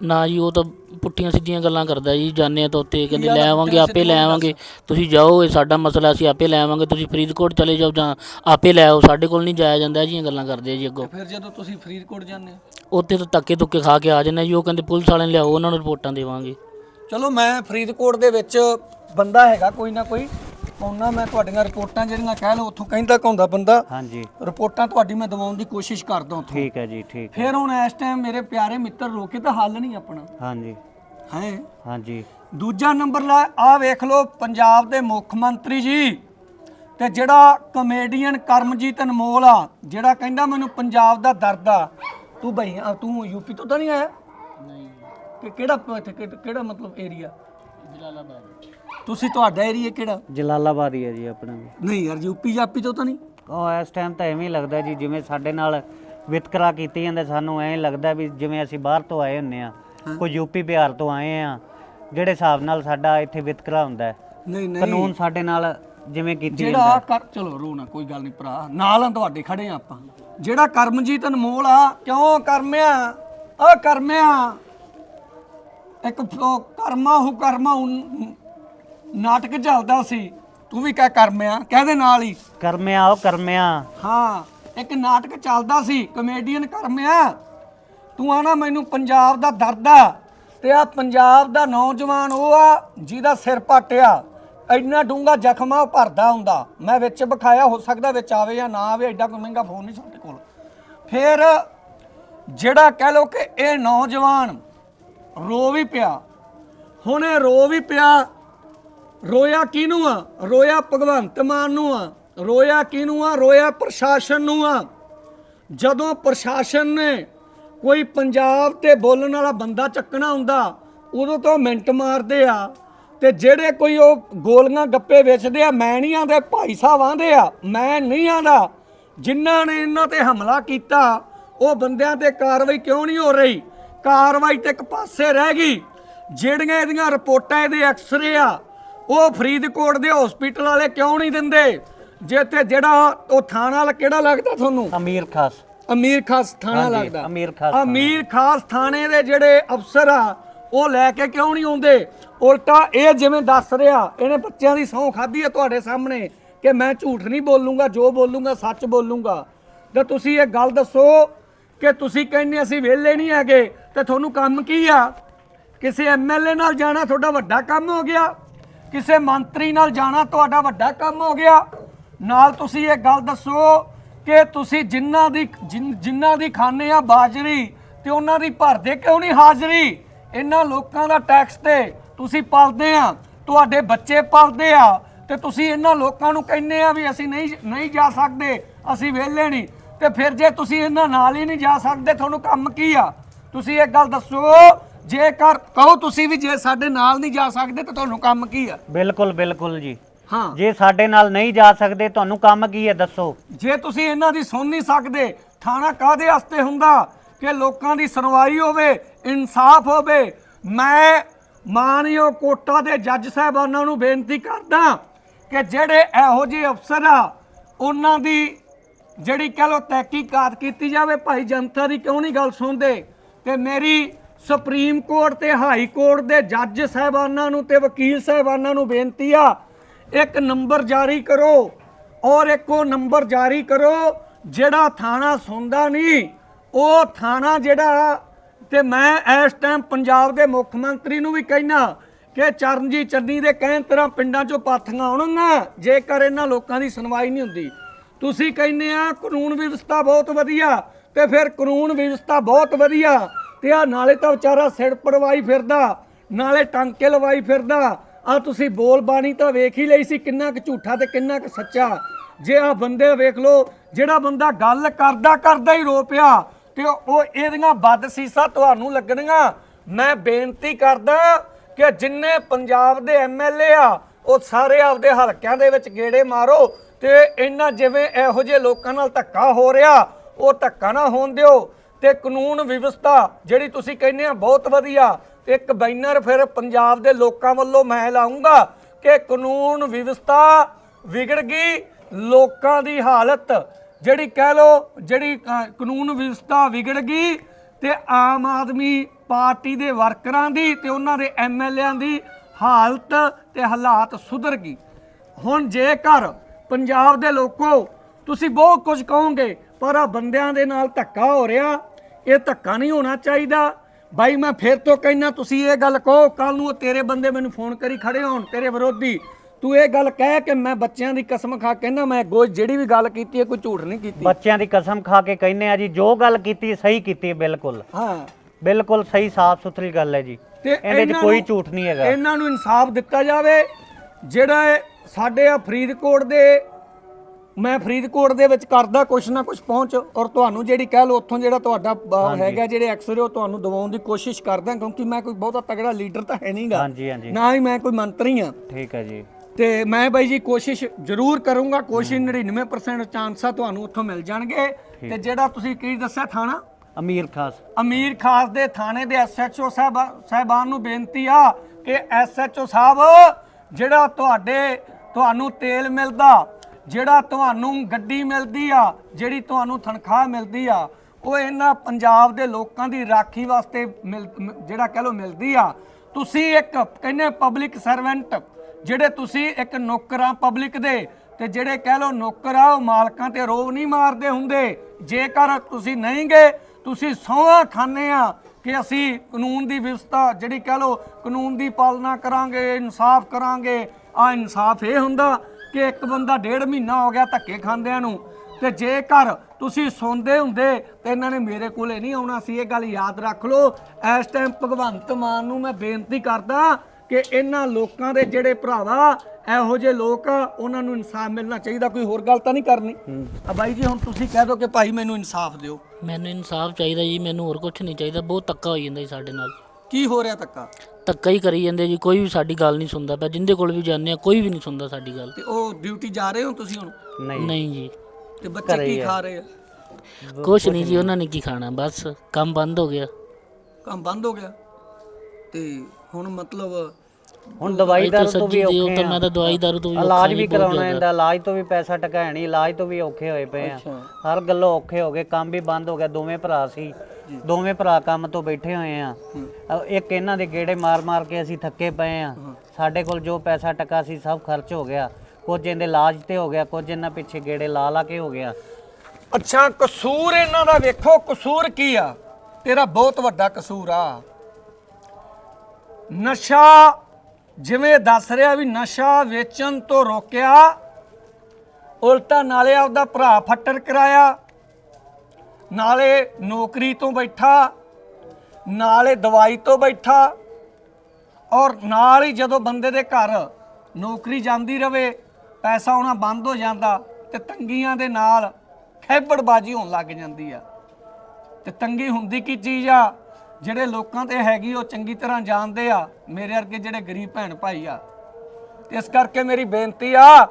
C: ਨਾ ਜੀ ਉਹ ਤਾਂ ਪੁੱਠੀਆਂ ਸਿੱਧੀਆਂ ਗੱਲਾਂ ਕਰਦਾ ਜੀ ਜਾਣੇ ਆ ਤਾਂ ਉੱਤੇ ਕਹਿੰਦੇ ਲੈ ਆਵਾਂਗੇ ਆਪੇ ਲੈ ਆਵਾਂਗੇ। ਤੁਸੀਂ ਜਾਓ ਇਹ ਸਾਡਾ ਮਸਲਾ ਅਸੀਂ ਆਪੇ ਲੈ ਆਵਾਂਗੇ ਤੁਸੀਂ ਫਰੀਦਕੋਟ ਚਲੇ ਜਾਓ ਜਾਂ ਆਪੇ ਲੈ ਆਓ ਸਾਡੇ ਕੋਲ ਨਹੀਂ ਜਾਇਆ ਜਾਂਦਾ ਜੀਆਂ ਗੱਲਾਂ ਕਰਦੇ ਆ ਜੀ ਅੱਗੋਂ।
A: ਫਿਰ ਜਦੋਂ ਤੁਸੀਂ ਫਰੀਦਕੋਟ ਜਾਂਦੇ ਹੋ?
C: ਉੱਥੇ ਤਾਂ ਧੱਕੇ ਧੁੱਕੇ ਖਾ ਕੇ ਆ ਜਾਂਦੇ ਜੀ ਉਹ ਕਹਿੰਦੇ ਪੁਲਿਸ ਵਾਲਿਆਂ ਨੂੰ ਲਿਆਓ ਉਹਨਾਂ ਨੂੰ ਰਿਪੋਰਟਾਂ ਦੇਵਾਂਗੇ।
A: ਚਲੋ ਮੈਂ ਫਰੀਦਕੋਟ ਦੇ ਵਿੱਚ ਬੰਦਾ ਹੈਗਾ ਕੋਈ ਨਾ ਕੋਈ। ਪਾਉਣਾ ਮੈਂ ਤੁਹਾਡੀਆਂ ਰਿਪੋਰਟਾਂ ਜਿਹੜੀਆਂ ਕਹਿ ਲਓ ਉੱਥੋਂ ਕਹਿੰਦਾ ਕਹੁੰਦਾ ਬੰਦਾ।
B: ਹਾਂਜੀ।
A: ਰਿਪੋਰਟਾਂ ਤੁਹਾਡੀ ਮੈਂ ਦਿਵਾਉਣ ਦੀ ਕੋਸ਼ਿਸ਼ ਕਰਦਾ ਉੱਥੋਂ।
B: ਠੀਕ ਹੈ ਜੀ ਠੀਕ
A: ਫਿਰ ਹੁਣ ਇਸ ਟਾਈਮ ਮੇਰੇ ਪਿਆਰੇ ਮਿੱਤਰ ਰੋਕੇ ਤਾਂ ਹੱਲ ਨਹੀਂ ਆਪਣਾ।
B: ਹਾਂਜੀ।
A: ਹੈ?
B: ਹਾਂਜੀ।
A: ਦੂਜਾ ਨੰਬਰ ਲੈ ਆ ਵੇਖ ਲਓ ਪੰਜਾਬ ਦੇ ਮੁੱਖ ਮੰਤਰੀ ਜੀ। ਤੇ ਜਿਹੜਾ ਕਮੇਡੀਅਨ ਕਰਮਜੀਤ ਅਨਮੋਲ ਆ ਜਿਹੜਾ ਕਹਿੰਦਾ ਮੈਨੂੰ ਪੰਜਾਬ ਦਾ ਦਰਦ ਆ। ਤੂੰ ਬਈ ਤੂੰ ਯੂਪੀ ਤੋਂ ਤਾਂ ਨਹੀਂ ਆਇਆ?
C: ਨਹੀਂ।
A: ਕਿ ਕਿਹੜਾ ਕਿਹੜਾ ਮਤਲਬ ਏਰੀਆ
C: ਜਲਾਲਾਬਾਦ।
A: ਤੁਸੀਂ ਤੁਹਾਡਾ ਏਰੀਆ ਕਿਹੜਾ?
B: ਜਲਾਲਾਬਾਦ ਹੀ ਹੈ ਜੀ ਆਪਣਾ। ਵੀ
A: ਨਹੀਂ ਯਾਰ ਯੂਪੀ ਜਾਪੀ ਤੋਂ ਤਾਂ ਨਹੀਂ?
B: ਉਹ ਇਸ ਟਾਈਮ ਤਾਂ ਐਵੇਂ ਹੀ ਲੱਗਦਾ ਜੀ ਜਿਵੇਂ ਸਾਡੇ ਨਾਲ ਵਿਤਕਰਾ ਕੀਤੀ ਜਾਂਦਾ ਸਾਨੂੰ ਐਂ ਲੱਗਦਾ ਵੀ ਜਿਵੇਂ ਅਸੀਂ ਬਾਹਰ ਤੋਂ ਆਏ ਹੁੰਨੇ ਆ ਕੋਈ ਯੂਪੀ ਬਿਹਾਰ ਤੋਂ ਆਏ ਆ ਜਿਹੜੇ ਹਿਸਾਬ ਨਾਲ ਸਾਡਾ ਇੱਥੇ ਵਿਤਕਰਾ ਹੁੰਦਾ ਹੈ।
A: ਨਹੀਂ ਨਹੀਂ।
B: ਕਾਨੂੰਨ ਸਾਡੇ ਨਾਲ ਜਿਵੇਂ ਕੀਤੀ
A: ਜਿਹੜਾ ਕਰ ਚਲੋ ਰੋ ਨਾ ਕੋਈ ਗੱਲ ਨਹੀਂ ਭਰਾ। ਨਾਲ ਆ ਤੁਹਾਡੇ ਖੜੇ ਆ ਆਪਾਂ। ਜਿਹੜਾ ਕਰਮਜੀਤ ਅਨਮੋਲ ਆ ਕਿਉਂ ਕਰਮਿਆ? ਆ ਕਰਮਿਆ। ਇੱਕ ਉਹ ਕਰਮਾ ਹੂ ਕਰਮਾ ਉਨ- ਨਾਟਕ ਚੱਲਦਾ ਸੀ। ਤੂੰ ਵੀ ਕਹਿ ਕਰਮਿਆ ਕਹਿ ਦੇ ਨਾਲ ਹੀ।
B: ਕਰਮਿਆ ਉਹ ਕਰਮਿਆ।
A: ਹਾਂ ਇੱਕ ਨਾਟਕ ਚੱਲਦਾ ਸੀ ਕਮੇਡੀਅਨ ਕਰਮਿਆ। ਤੂੰ ਆਣਾ ਮੈਨੂੰ ਪੰਜਾਬ ਦਾ ਦਰਦ ਆ ਤੇ ਆ ਪੰਜਾਬ ਦਾ ਨੌਜਵਾਨ ਉਹ ਆ ਜਿਹਦਾ ਸਿਰ ਪਾਟਿਆ ਇੰਨਾ ਡੂੰਗਾ ਜ਼ਖਮ ਉਹ ਭਰਦਾ ਹੁੰਦਾ। ਮੈਂ ਵਿੱਚ ਵਿਖਾਇਆ ਹੋ ਸਕਦਾ ਵਿੱਚ ਆਵੇ ਜਾਂ ਨਾ ਆਵੇ ਐਡਾ ਕੋਈ ਮਹਿੰਗਾ ਫੋਨ ਨਹੀਂ ਸਾਡੇ ਕੋਲ। ਫਿਰ ਜਿਹੜਾ ਕਹਿ ਲੋ ਕਿ ਇਹ ਨੌਜਵਾਨ ਰੋ ਵੀ ਪਿਆ ਹੁਣ ਇਹ ਰੋ ਵੀ ਪਿਆ ਰੋਇਆ ਕਿਹਨੂੰ ਆ? ਰੋਇਆ ਭਗਵੰਤ ਮਾਨ ਨੂੰ ਆ। ਰੋਇਆ ਕਿਹਨੂੰ ਆ? ਰੋਇਆ ਪ੍ਰਸ਼ਾਸਨ ਨੂੰ ਆ। ਜਦੋਂ ਪ੍ਰਸ਼ਾਸਨ ਨੇ ਕੋਈ ਪੰਜਾਬ ਤੇ ਬੋਲਣ ਵਾਲਾ ਬੰਦਾ ਚੱਕਣਾ ਹੁੰਦਾ, ਉਦੋਂ ਤੋਂ ਮਿੰਟ ਮਾਰਦੇ ਆ। ਤੇ ਜਿਹੜੇ ਕੋਈ ਉਹ ਗੋਲੀਆਂ ਗੱਪੇ ਵੇਚਦੇ ਆ, ਮੈਂ ਨਹੀਂ ਆਂਦੇ, ਭਾਈ ਸਾਹਿਬ ਆਂਦੇ ਆ, ਮੈਂ ਨਹੀਂ ਆਂਦਾ। ਜਿਨ੍ਹਾਂ ਨੇ ਇਹਨਾਂ ਤੇ ਹਮਲਾ ਕੀਤਾ, ਉਹ ਬੰਦਿਆਂ ਤੇ ਕਾਰਵਾਈ ਕਿਉਂ ਨਹੀਂ ਹੋ ਰਹੀ? ਕਾਰਵਾਈ ਤੇ ਇੱਕ ਪਾਸੇ ਰਹਿ ਗਈ। ਜਿਹੜੀਆਂ ਇਹਦੀਆਂ ਰਿਪੋਰਟਾਂ, ਇਹਦੇ ਐਕਸਰੇ ਆ ਉਹ ਫਰੀਦਕੋਟ ਦੇ ਹਸਪੀਟਲ ਵਾਲੇ ਕਿਉਂ ਨਹੀਂ ਦਿੰਦੇ? ਜੇ ਤੇ ਜਿਹੜਾ ਉਹ ਥਾਣਾ ਵਾਲਾ ਕਿਹੜਾ ਲੱਗਦਾ ਤੁਹਾਨੂੰ?
B: ਅਮੀਰ ਖਾਸ।
A: ਅਮੀਰ ਖਾਸ ਥਾਣਾ
B: ਹਾਂਜੀ,
A: ਲੱਗਦਾ।
B: ਅਮੀਰ ਖਾਸ ਥਾਣਾ।
A: ਅਮੀਰ ਖਾਸ ਥਾਣੇ ਦੇ ਜਿਹੜੇ ਅਫਸਰ ਆ ਉਹ ਲੈ ਕੇ ਕਿਉਂ ਨਹੀਂ ਆਉਂਦੇ? ਉਲਟਾ ਇਹ ਜਿਵੇਂ ਦੱਸ ਰਿਹਾ ਇਹਨੇ ਬੱਚਿਆਂ ਦੀ ਸਹੁੰ ਖਾਧੀ ਹੈ ਤੁਹਾਡੇ ਸਾਹਮਣੇ ਕਿ ਮੈਂ ਝੂਠ ਨਹੀਂ ਬੋਲੂੰਗਾ ਜੋ ਬੋਲੂੰਗਾ ਸੱਚ ਬੋਲੂੰਗਾ। ਤੇ ਤੁਸੀਂ ਇਹ ਗੱਲ ਦੱਸੋ ਕਿ ਤੁਸੀਂ ਕਹਿੰਦੇ ਅਸੀਂ ਵਿਹਲੇ ਨਹੀਂ ਹੈਗੇ ਤੇ ਤੁਹਾਨੂੰ ਕੰਮ ਕੀ ਆ? ਕਿਸੇ ਐਮਐਲਏ ਨਾਲ ਜਾਣਾ ਤੁਹਾਡਾ ਵੱਡਾ ਕੰਮ ਹੋ ਗਿਆ। ਕਿਸੇ ਮੰਤਰੀ ਨਾਲ ਜਾਣਾ ਤੁਹਾਡਾ ਵੱਡਾ ਕੰਮ ਹੋ ਗਿਆ। ਨਾਲ ਤੁਸੀਂ ਇਹ ਗੱਲ ਦੱਸੋ ਕਿ ਤੁਸੀਂ ਜਿਨ੍ਹਾਂ ਦੀ, ਜਿਨ- ਜਿਨ੍ਹਾਂ ਦੀ ਖਾਣੇ ਆ ਬਾਜਰੀ ਤੇ ਉਹਨਾਂ ਦੀ ਭਰਦੇ ਕਿਉਂ ਨਹੀਂ ਹਾਜ਼ਰੀ? ਇਹਨਾਂ ਲੋਕਾਂ ਦਾ ਟੈਕਸ ਤੇ ਤੁਸੀਂ ਪਾਲਦੇ ਆ, ਤੁਹਾਡੇ ਬੱਚੇ ਪਾਲਦੇ ਆ ਤੇ ਤੁਸੀਂ ਇਹਨਾਂ ਲੋਕਾਂ ਨੂੰ ਕਹਿੰਦੇ ਆ ਵੀ ਅਸੀਂ ਨਹੀਂ ਨਹੀਂ ਜਾ ਸਕਦੇ, ਅਸੀਂ ਵਿਹਲੇ ਨਹੀਂ। ਤੇ ਫਿਰ ਜੇ ਤੁਸੀਂ ਇਹਨਾਂ ਨਾਲ ਹੀ ਨਹੀਂ ਜਾ ਸਕਦੇ, ਤੁਹਾਨੂੰ ਕੰਮ ਕੀ ਆ? ਤੁਸੀਂ ਇਹ ਗੱਲ ਦੱਸੋ ਜੇਕਰ ਕਹੋ ਤੁਸੀਂ ਵੀ ਜੇ ਸਾਡੇ ਨਾਲ ਨਹੀਂ ਜਾ ਸਕਦੇ ਤਾਂ ਤੁਹਾਨੂੰ ਕੰਮ ਕੀ ਆ?
B: ਬਿਲਕੁਲ ਬਿਲਕੁਲ ਜੀ।
A: ਹਾਂ।
B: ਜੇ ਸਾਡੇ ਨਾਲ ਨਹੀਂ ਜਾ ਸਕਦੇ ਤੁਹਾਨੂੰ ਕੰਮ ਕੀ ਹੈ ਦੱਸੋ?
A: ਜੇ ਤੁਸੀਂ ਇਹਨਾਂ ਦੀ ਸੁਣ ਨਹੀਂ ਸਕਦੇ ਥਾਣਾ ਕਾਦੇ ਵਾਸਤੇ ਹੁੰਦਾ? ਕਿ ਲੋਕਾਂ ਦੀ ਸੁਣਵਾਈ ਹੋਵੇ ਇਨਸਾਫ ਹੋਵੇ। ਮੈਂ ਮਾਨਯੋਗ ਕੋਟਾ ਦੇ ਜੱਜ ਸਾਹਿਬਾਨਾਂ ਨੂੰ ਬੇਨਤੀ ਕਰਦਾ ਕਿ ਜਿਹੜੇ ਇਹੋ ਜਿਹੇ ਅਫਸਰ ਆ ਉਹਨਾਂ ਦੀ ਜਿਹੜੀ ਕਹ ਲੋ ਤਹਿਕੀਕਾਤ ਕੀਤੀ ਜਾਵੇ ਭਾਈ ਜਨਤਾ ਦੀ ਕਿਉਂ ਨਹੀਂ ਗੱਲ ਸੁਣਦੇ? ਤੇ ਮੇਰੀ ਸੁਪਰੀਮ ਕੋਰਟ ਤੇ ਹਾਈ ਕੋਰਟ ਦੇ ਜੱਜ ਸਾਹਿਬਾਨਾਂ ਨੂੰ ਤੇ ਵਕੀਲ ਸਾਹਿਬਾਨਾਂ ਨੂੰ ਬੇਨਤੀ ਆ, ਇੱਕ ਨੰਬਰ ਜਾਰੀ ਕਰੋ ਔਰ ਇੱਕ ਉਹ ਨੰਬਰ ਜਾਰੀ ਕਰੋ, ਜਿਹੜਾ ਥਾਣਾ ਸੁਣਦਾ ਨਹੀਂ, ਉਹ ਥਾਣਾ ਜਿਹੜਾ ਤੇ ਮੈਂ ਇਸ ਟਾਈਮ ਪੰਜਾਬ ਦੇ ਮੁੱਖ ਮੰਤਰੀ ਨੂੰ ਵੀ ਕਹਿਣਾ ਕਿ ਚਰਨਜੀਤ ਚੰਨੀ ਦੇ ਕਹਿਣ ਤਰ੍ਹਾਂ ਪਿੰਡਾਂ 'ਚੋਂ ਪਾਥੀਆਂ ਆਉਣਗੀਆਂ, ਜੇਕਰ ਇਹਨਾਂ ਲੋਕਾਂ ਦੀ ਸੁਣਵਾਈ ਨਹੀਂ ਹੁੰਦੀ। ਤੁਸੀਂ ਕਹਿੰਦੇ ਆ ਕਾਨੂੰਨ ਵਿਵਸਥਾ ਬਹੁਤ ਵਧੀਆ, ਤੇ ਫਿਰ ਕਾਨੂੰਨ ਵਿਵਸਥਾ ਬਹੁਤ ਵਧੀਆ ਤੇ ਆ ਨਾਲੇ ਤਾਂ ਵਿਚਾਰਾ ਸਿਰ ਪੜਵਾਈ ਫਿਰਦਾ, ਨਾਲੇ ਟਾਂਕੇ ਲਵਾਈ ਫਿਰਦਾ। ਆ ਤੁਸੀਂ ਬੋਲ ਬਾਣੀ ਤਾਂ ਵੇਖ ਹੀ ਲਈ ਸੀ, ਕਿੰਨਾ ਕੁ ਝੂਠਾ ਤੇ ਕਿੰਨਾ ਕੁ ਸੱਚਾ। ਜੇ ਆ ਬੰਦੇ ਵੇਖ ਲਓ, ਜਿਹੜਾ ਬੰਦਾ ਗੱਲ ਕਰਦਾ ਕਰਦਾ ਹੀ ਰੋ ਪਿਆ, ਤੇ ਉਹ ਇਹਦੀਆਂ ਬਦ ਸੀਸਾ ਤੁਹਾਨੂੰ ਲੱਗਣੀਆਂ। ਮੈਂ ਬੇਨਤੀ ਕਰਦਾ ਕਿ ਜਿੰਨੇ ਪੰਜਾਬ ਦੇ ਐਮਐਲਏ ਆ, ਉਹ ਸਾਰੇ ਆਪਦੇ ਹਲਕਿਆਂ ਦੇ ਵਿੱਚ ਗੇੜੇ ਮਾਰੋ, ਤੇ ਇਹਨਾਂ ਜਿਵੇਂ ਇਹੋ ਜਿਹੇ ਲੋਕਾਂ ਨਾਲ ਧੱਕਾ ਹੋ ਰਿਹਾ, ਉਹ ਧੱਕਾ ਨਾ ਹੋਣ ਦਿਓ। ਤੇ ਕਾਨੂੰਨ ਵਿਵਸਥਾ ਜਿਹੜੀ ਤੁਸੀਂ ਕਹਿੰਦੇ ਆ ਬਹੁਤ ਵਧੀਆ। ਤੇ ਇੱਕ ਬੈਨਰ ਫਿਰ ਪੰਜਾਬ ਦੇ ਲੋਕਾਂ ਵੱਲੋਂ ਮੈਂ ਲਾਉਂਗਾ ਕਿ ਕਾਨੂੰਨ ਵਿਵਸਥਾ ਵਿਗੜ ਗਈ ਲੋਕਾਂ ਦੀ ਹਾਲਤ ਜਿਹੜੀ ਕਹਿ ਲੋ ਜਿਹੜੀ ਅ, ਕਾਨੂੰਨ ਵਿਵਸਥਾ ਵਿਗੜ ਗਈ ਤੇ ਆਮ ਆਦਮੀ ਪਾਰਟੀ ਦੇ ਵਰਕਰਾਂ ਦੀ ਤੇ ਉਹਨਾਂ ਦੇ ਐਮਐਲਏਆਂ ਦੀ ਹਾਲਤ ਤੇ ਹਾਲਾਤ ਸੁਧਰ ਗਈ। ਹੁਣ ਜੇਕਰ ਪੰਜਾਬ ਦੇ ਲੋਕੋ ਤੁਸੀਂ ਬਹੁਤ ਕੁਝ ਕਹੋਗੇ ਪਰ ਆ ਬੰਦਿਆਂ ਦੇ ਨਾਲ ਧੱਕਾ ਹੋ ਰਿਹਾ ਇਹ ਧੱਕਾ ਨਹੀਂ ਹੋਣਾ ਚਾਹੀਦਾ। ਬਾਈ ਮੈਂ ਫਿਰ ਤੋਂ ਕਹਿਣਾ ਤੁਸੀਂ ਇਹ ਗੱਲ ਕਹੋ ਕੱਲ ਨੂੰ ਉਹ ਤੇਰੇ ਬੰਦੇ ਮੈਨੂੰ ਫੋਨ ਕਰੀ ਖੜੇ ਹੋਣ ਤੇਰੇ ਵਿਰੋਧੀ। ਤੂੰ ਇਹ ਗੱਲ ਕਹਿ ਕਿ ਮੈਂ ਬੱਚਿਆਂ ਦੀ ਕਸਮ ਖਾ ਕਹਿੰਦਾ ਮੈਂ ਗੋ ਜਿਹੜੀ ਵੀ ਗੱਲ ਕੀਤੀ ਹੈ ਕੋਈ ਝੂਠ ਨਹੀਂ ਕੀਤੀ।
B: ਬੱਚਿਆਂ ਦੀ ਕਸਮ ਖਾ ਕੇ ਕਹਿੰਨੇ ਆ ਜੀ ਜੋ ਗੱਲ ਕੀਤੀ ਸਹੀ ਕੀਤੀ ਬਿਲਕੁਲ।
A: ਹਾਂ।
B: ਬਿਲਕੁਲ ਸਹੀ ਸਾਫ਼ ਸੁਥਰੀ ਗੱਲ ਹੈ ਜੀ।
A: ਤੇ
B: ਇਹਦੇ 'ਚ ਕੋਈ ਝੂਠ ਨਹੀਂ ਹੈਗਾ।
A: ਇਹਨਾਂ ਨੂੰ ਇਨਸਾਫ ਦਿੱਤਾ ਜਾਵੇ ਜਿਹੜਾ ਸਾਡੇ ਆ ਫਰੀਦਕੋਟ ਦੇ ਮੈਂ ਫਰੀਦਕੋਟ ਦੇ ਵਿੱਚ ਕਰਦਾ ਕੁਛ ਨਾ ਕੁਛ ਪਹੁੰਚ ਔਰ ਤੁਹਾਨੂੰ ਜਿਹੜੀ ਕਹਿ ਲਓ ਉੱਥੋਂ ਜਿਹੜਾ ਤੁਹਾਡਾ ਅਹ, ਹੈਗਾ ਜਿਹੜੇ ਐਕਸਰੇ ਉਹ ਤੁਹਾਨੂੰ ਦਿਵਾਉਣ ਦੀ ਕੋਸ਼ਿਸ਼ ਕਰਦਾ ਕਿਉਂਕਿ ਮੈਂ ਕੋਈ ਬਹੁਤਾ ਤਗੜਾ ਲੀਡਰ ਤਾਂ ਹੈ ਨਹੀਂਗਾ।
B: ਹਾਂਜੀ ਹਾਂਜੀ।
A: ਨਾ ਹੀ ਮੈਂ ਕੋਈ ਮੰਤਰੀ ਆ
B: ਠੀਕ ਹੈ ਜੀ।
A: ਤੇ ਮੈਂ ਬਾਈ ਜੀ ਕੋਸ਼ਿਸ਼ ਜ਼ਰੂਰ ਕਰੂੰਗਾ ਕੋਸ਼ਿਸ਼ 99% ਚਾਂਸ ਆ ਤੁਹਾਨੂੰ ਉੱਥੋਂ ਮਿਲ ਜਾਣਗੇ। ਤੇ ਜਿਹੜਾ ਤੁਸੀਂ ਕੀ ਦੱਸਿਆ ਥਾਣਾ?
B: ਅਮੀਰ ਖਾਸ।
A: ਅਮੀਰ ਖਾਸ ਦੇ ਥਾਣੇ ਦੇ ਐਸਐਚਓ ਸਾਹਿਬ ਸਾਹਿਬਾਨ ਨੂੰ ਬੇਨਤੀ ਆ ਕਿ ਐਸਐਚਓ ਸਾਹਿਬ ਜਿਹੜਾ ਤੁਹਾਡੇ ਤੁਹਾਨੂੰ ਤੇਲ ਮਿਲਦਾ ਜਿਹੜਾ ਤੁਹਾਨੂੰ ਗੱਡੀ ਮਿਲਦੀ ਆ, ਜਿਹੜੀ ਤੁਹਾਨੂੰ ਤਨਖਾਹ ਮਿਲਦੀ ਆ, ਉਹ ਇਹਨਾਂ ਪੰਜਾਬ ਦੇ ਲੋਕਾਂ ਦੀ ਰਾਖੀ ਵਾਸਤੇ ਮਿਲ- ਜਿਹੜਾ ਕਹ ਲੋ ਮਿਲਦੀ ਆ। ਤੁਸੀਂ ਇੱਕ ਕਹਿੰਦੇ ਪਬਲਿਕ ਸਰਵੈਂਟ ਜਿਹੜੇ ਤੁਸੀਂ ਇੱਕ ਨੌਕਰ ਆ ਪਬਲਿਕ ਦੇ, ਤੇ ਜਿਹੜੇ ਕਹਿ ਲੋ ਨੌਕਰ ਆ, ਉਹ ਮਾਲਕਾਂ ਤੇ ਰੋਬ ਨਹੀਂ ਮਾਰਦੇ ਹੁੰਦੇ। ਜੇਕਰ ਤੁਸੀਂ ਨਹੀਂ ਗਏ, ਤੁਸੀਂ ਸੌਹਾਂ ਖਾਨੇ ਆ ਕਿ ਅਸੀਂ ਕਾਨੂੰਨ ਦੀ ਵਿਵਸਥਾ, ਜਿਹੜੀ ਕਹਿ ਲੋ ਕਾਨੂੰਨ ਦੀ ਪਾਲਣਾ ਕਰਾਂਗੇ, ਇਨਸਾਫ ਕਰਾਂਗੇ। ਆ ਇਨਸਾਫ ਇਹ ਹੁੰਦਾ ਕਿ ਇੱਕ ਬੰਦਾ ਡੇਢ ਮਹੀਨਾ ਹੋ ਗਿਆ ਧੱਕੇ ਖਾਂਦਿਆਂ ਨੂੰ ਤੇ ਜੇਕਰ ਤੁਸੀਂ ਸੌਂਦੇ ਹੁੰਦੇ ਤੇ ਇਹਨਾਂ ਨੇ ਮੇਰੇ ਕੋਲੇ ਨਹੀਂ ਆਉਣਾ ਸੀ, ਇਹ ਗੱਲ ਯਾਦ ਰੱਖ ਲਓ। ਇਸ ਟਾਈਮ ਭਗਵੰਤ ਮਾਨ ਨੂੰ ਮੈਂ ਬੇਨਤੀ ਕਰਦਾ ਕਿ ਇਹਨਾਂ ਲੋਕਾਂ ਦੇ ਜਿਹੜੇ ਭਰਾਵਾ, ਇਹੋ ਜਿਹੇ ਲੋਕ ਉਹਨਾਂ ਨੂੰ ਇਨਸਾਫ ਮਿਲਣਾ ਚਾਹੀਦਾ, ਕੋਈ ਹੋਰ ਗੱਲ ਤਾਂ ਨਹੀਂ ਕਰਨੀ। ਆ ਬਾਈ ਜੀ, ਹੁਣ ਤੁਸੀਂ ਕਹਿ ਦਿਓ ਕਿ ਭਾਈ ਮੈਨੂੰ ਇਨਸਾਫ ਦਿਓ।
C: ਮੈਨੂੰ ਇਨਸਾਫ ਚਾਹੀਦਾ ਜੀ, ਮੈਨੂੰ ਹੋਰ ਕੁਝ ਨਹੀਂ ਚਾਹੀਦਾ, ਬਹੁਤ ਧੱਕਾ ਹੋਈ ਜਾਂਦਾ ਜੀ ਸਾਡੇ ਨਾਲ।
A: ਕੀ ਹੋ ਰਿਹਾ ਧੱਕਾ?
C: ਧੱਕਾ ਹੀ ਕਰੀ ਜਾਂਦੇ ਜੀ ਕੋਈ ਵੀ ਸਾਡੀ ਗੱਲ ਨਹੀਂ ਸੁਣਦਾ ਪਿਆ। ਜਿੰਦੇ ਕੋਲ ਵੀ ਜਾਂਦੇ ਆ ਕੋਈ ਵੀ ਨਹੀਂ ਸੁਣਦਾ ਸਾਡੀ ਗੱਲ।
A: ਤੇ ਉਹ ਡਿਊਟੀ ਜਾ ਰਹੇ ਹੋ ਤੁਸੀਂ ਹੁਣ?
B: ਨਹੀਂ।
C: ਨਹੀਂ ਜੀ।
A: ਤੇ ਬੱਚੇ ਕੀ। ਖਾ ਰਹੇ ਆ?
C: ਕੁਛ ਨਹੀਂ ਜੀ ਉਹਨਾਂ ਨੇ ਕੀ ਖਾਣਾ ਬਸ। ਕੰਮ ਬੰਦ ਹੋ ਗਿਆ।
A: ਕੰਮ ਬੰਦ ਹੋ ਗਿਆ? ਤੇ ਹੁਣ ਮਤਲਬ
B: ਹੁਣ ਦਵਾਈ ਦਾਰੂ ਤੋਂ ਵੀ ਔਖੇ
C: ਤਾਂ
B: ਆ।
C: ਮੈਂ ਤਾਂ ਦਵਾਈ ਦਾਰੂ ਤੋਂ ਵੀ
B: ਇਲਾਜ ਵੀ ਕਰਾਉਣਾ
C: ਜ਼ਿਆਦਾ।
B: ਹੁੰਦਾ ਇਲਾਜ ਤੋਂ ਵੀ ਪੈਸਾ ਟਕਾ ਨਹੀਂ ਇਲਾਜ ਤੋਂ ਵੀ ਔਖੇ ਹੋਏ ਪਏ ਆ। ਹਰ ਗੱਲੋਂ ਔਖੇ ਹੋ ਗਏ ਕੰਮ ਵੀ ਬੰਦ ਹੋ ਗਿਆ ਦੋਵੇਂ ਭਰਾ ਸੀ। ਦੋਵੇਂ ਭਰਾ ਕੰਮ ਤੋਂ ਬੈਠੇ ਹੋਏ ਆ। ਇੱਕ ਇਹਨਾਂ ਦੇ ਗੇੜੇ ਮਾਰ ਮਾਰ ਕੇ ਅਸੀਂ ਥੱਕੇ ਪਏ ਆ। ਸਾਡੇ ਕੋਲ ਜੋ ਪੈਸਾ ਟਕਾ ਸੀ ਸਭ ਖਰਚ ਹੋ ਗਿਆ। ਕੁਝ ਇਹਦੇ ਇਲਾਜ ਤੇ ਹੋ ਗਿਆ ਕੁਝ ਇਹਨਾਂ ਪਿੱਛੇ ਗੇੜੇ ਲਾ ਲਾ ਕੇ ਹੋ ਗਿਆ।
A: ਅੱਛਾ ਕਸੂਰ ਇਹਨਾਂ ਦਾ ਵੇਖੋ ਕਸੂਰ ਕੀ ਆ? ਤੇਰਾ ਬਹੁਤ ਵੱਡਾ ਕਸੂਰ ਆ। ਨਸ਼ਾ ਜਿਵੇਂ ਦੱਸ ਰਿਹਾ ਵੀ ਨਸ਼ਾ ਵੇਚਣ ਤੋਂ ਰੋਕਿਆ, ਉਲਟਾ ਨਾਲੇ ਆਪਦਾ ਭਰਾ ਫੱਟਰ ਕਰਾਇਆ, ਨਾਲੇ ਨੌਕਰੀ ਤੋਂ ਬੈਠਾ, ਨਾਲੇ ਦਵਾਈ ਤੋਂ ਬੈਠਾ, ਔਰ ਨਾਲ ਹੀ ਜਦੋਂ ਬੰਦੇ ਦੇ ਘਰ ਨੌਕਰੀ ਜਾਂਦੀ ਰਵੇ, ਪੈਸਾ ਆਉਣਾ ਬੰਦ ਹੋ ਜਾਂਦਾ ਤੇ ਤੰਗੀਆਂ ਦੇ ਨਾਲ ਖੈਬੜਬਾਜੀ ਹੋਣ ਲੱਗ ਜਾਂਦੀ ਆ। ਤੇ ਤੰਗੀ ਹੁੰਦੀ ਕੀ ਚੀਜ਼ ਆ? ਜਿਹੜੇ ਲੋਕਾਂ ਤੇ ਹੈਗੀ, ਉਹ ਚੰਗੀ ਤਰ੍ਹਾਂ ਜਾਣਦੇ ਆ। ਮੇਰੇ ਵਰਗੇ ਜਿਹੜੇ ਗਰੀਬ ਭੈਣ ਭਾਈ ਆ। ਤੇ ਇਸ ਕਰਕੇ ਮੇਰੀ ਬੇਨਤੀ ਆ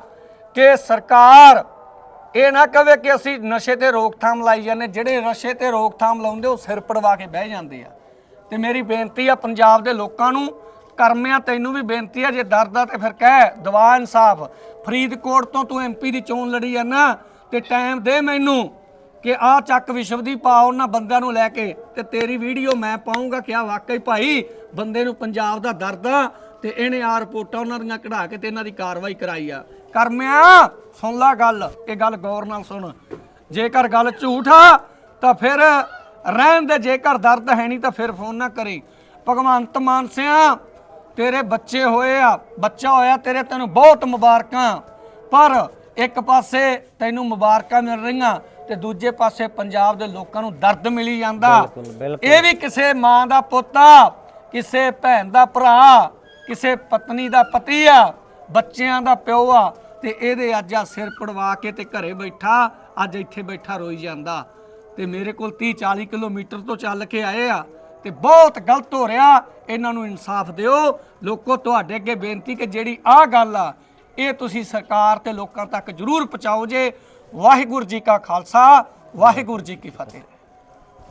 A: ਕਿ ਸਰਕਾਰ ਇਹ ਨਾ ਕਵੇ ਕਿ ਅਸੀਂ ਨਸ਼ੇ ਤੇ ਰੋਕਥਾਮ ਲਾਈ ਜਾਂਦੇ। ਜਿਹੜੇ ਨਸ਼ੇ ਤੇ ਰੋਕਥਾਮ ਲਾਉਂਦੇ, ਉਹ ਸਿਰ ਪੜਵਾ ਕੇ ਬਹਿ ਜਾਂਦੇ ਆ। ਤੇ ਮੇਰੀ ਬੇਨਤੀ ਆ ਪੰਜਾਬ ਦੇ ਲੋਕਾਂ ਨੂੰ, ਕਰਮਿਆ ਤੈਨੂੰ ਵੀ ਬੇਨਤੀ ਆ, ਜੇ ਦਰਦ ਆ ਤੇ ਫਿਰ ਕਹਿ, ਦਵਾ ਇਨਸਾਫ। ਫਰੀਦਕੋਟ ਤੋਂ ਤੂੰ ਐਮਪੀ ਦੀ ਚੋਣ ਲੜੀ ਆ ਨਾ, ਤੇ ਟਾਈਮ ਦੇ ਮੈਨੂੰ। ਕਿ ਆ ਚੱਕ ਵਿਸ਼ਵ ਦੀ ਪਾ ਉਹਨਾਂ ਬੰਦਿਆਂ ਨੂੰ ਲੈ ਕੇ ਤੇ ਤੇਰੀ ਵੀਡੀਓ ਮੈਂ ਪਾਉਂਗਾ ਕਿਹਾ ਵਾਕਈ ਭਾਈ? ਬੰਦੇ ਨੂੰ ਪੰਜਾਬ ਦਾ ਦਰਦ ਆ ਤੇ ਇਹਨੇ ਆ ਰਿਪੋਰਟਾਂ ਉਹਨਾਂ ਦੀਆਂ ਕਢਾ ਕੇ ਤੇ ਇਹਨਾਂ ਦੀ ਕਾਰਵਾਈ ਕਰਾਈ ਆ। ਕਰਮਿਆ, ਸੁਣ ਲੈ ਗੱਲ, ਇਹ ਗੱਲ ਗੌਰ ਨਾਲ ਸੁਣ। ਜੇਕਰ ਗੱਲ ਝੂਠ ਆ, ਤਾਂ ਫਿਰ ਰਹਿਣ ਦੇ, ਜੇਕਰ ਦਰਦ ਹੈ ਨਹੀਂ ਤਾਂ ਫਿਰ ਫੋਨ ਨਾ ਕਰੀ। ਭਗਵੰਤ ਮਾਨ ਸਿਆ, ਤੇਰੇ ਬੱਚੇ ਹੋਏ ਆ, ਬੱਚਾ ਹੋਇਆ ਤੇਰੇ ਤੈਨੂੰ ਬਹੁਤ ਮੁਬਾਰਕਾਂ। ਪਰ ਇੱਕ ਪਾਸੇ ਤੈਨੂੰ ਮੁਬਾਰਕਾਂ ਮਿਲ ਰਹੀਆਂ ਤੇ ਦੂਜੇ ਪਾਸੇ ਪੰਜਾਬ ਦੇ ਲੋਕਾਂ ਨੂੰ ਦਰਦ ਮਿਲੀ ਜਾਂਦਾ। ਇਹ ਵੀ ਕਿਸੇ ਮਾਂ ਦਾ ਪੁੱਤ ਆ ਕਿਸੇ ਭੈਣ ਦਾ ਭਰਾ ਕਿਸੇ ਪਤਨੀ ਦਾ ਪਤੀ ਆ ਬੱਚਿਆਂ ਦਾ ਪਿਓ ਆ ਤੇ ਇਹਦੇ ਅੱਜ ਆ ਸਿਰ ਪੜਵਾ ਕੇ ਤੇ ਘਰੇ ਬੈਠਾ ਅੱਜ ਇੱਥੇ ਬੈਠਾ ਰੋਈ ਜਾਂਦਾ। ਤੇ ਮੇਰੇ ਕੋਲ 30 40 ਕਿਲੋਮੀਟਰ ਤੋਂ ਚੱਲ ਕੇ ਆਏ ਆ ਤੇ ਬਹੁਤ ਗਲਤ ਹੋ ਰਿਹਾ। ਇਹਨਾਂ ਨੂੰ ਇਨਸਾਫ ਦਿਓ। ਲੋਕੋ ਤੁਹਾਡੇ ਅੱਗੇ ਬੇਨਤੀ ਕਿ ਜਿਹੜੀ ਆਹ ਗੱਲ ਆ ਇਹ ਤੁਸੀਂ ਸਰਕਾਰ ਤੇ ਲੋਕਾਂ ਤੱਕ ਜ਼ਰੂਰ ਪਹੁੰਚਾਓ ਜੇ। ਵਾਹਿਗੁਰੂ ਜੀ ਕਾ ਖਾਲਸਾ, ਵਾਹਿਗੁਰੂ ਜੀ ਕੀ ਫਤਿਹ।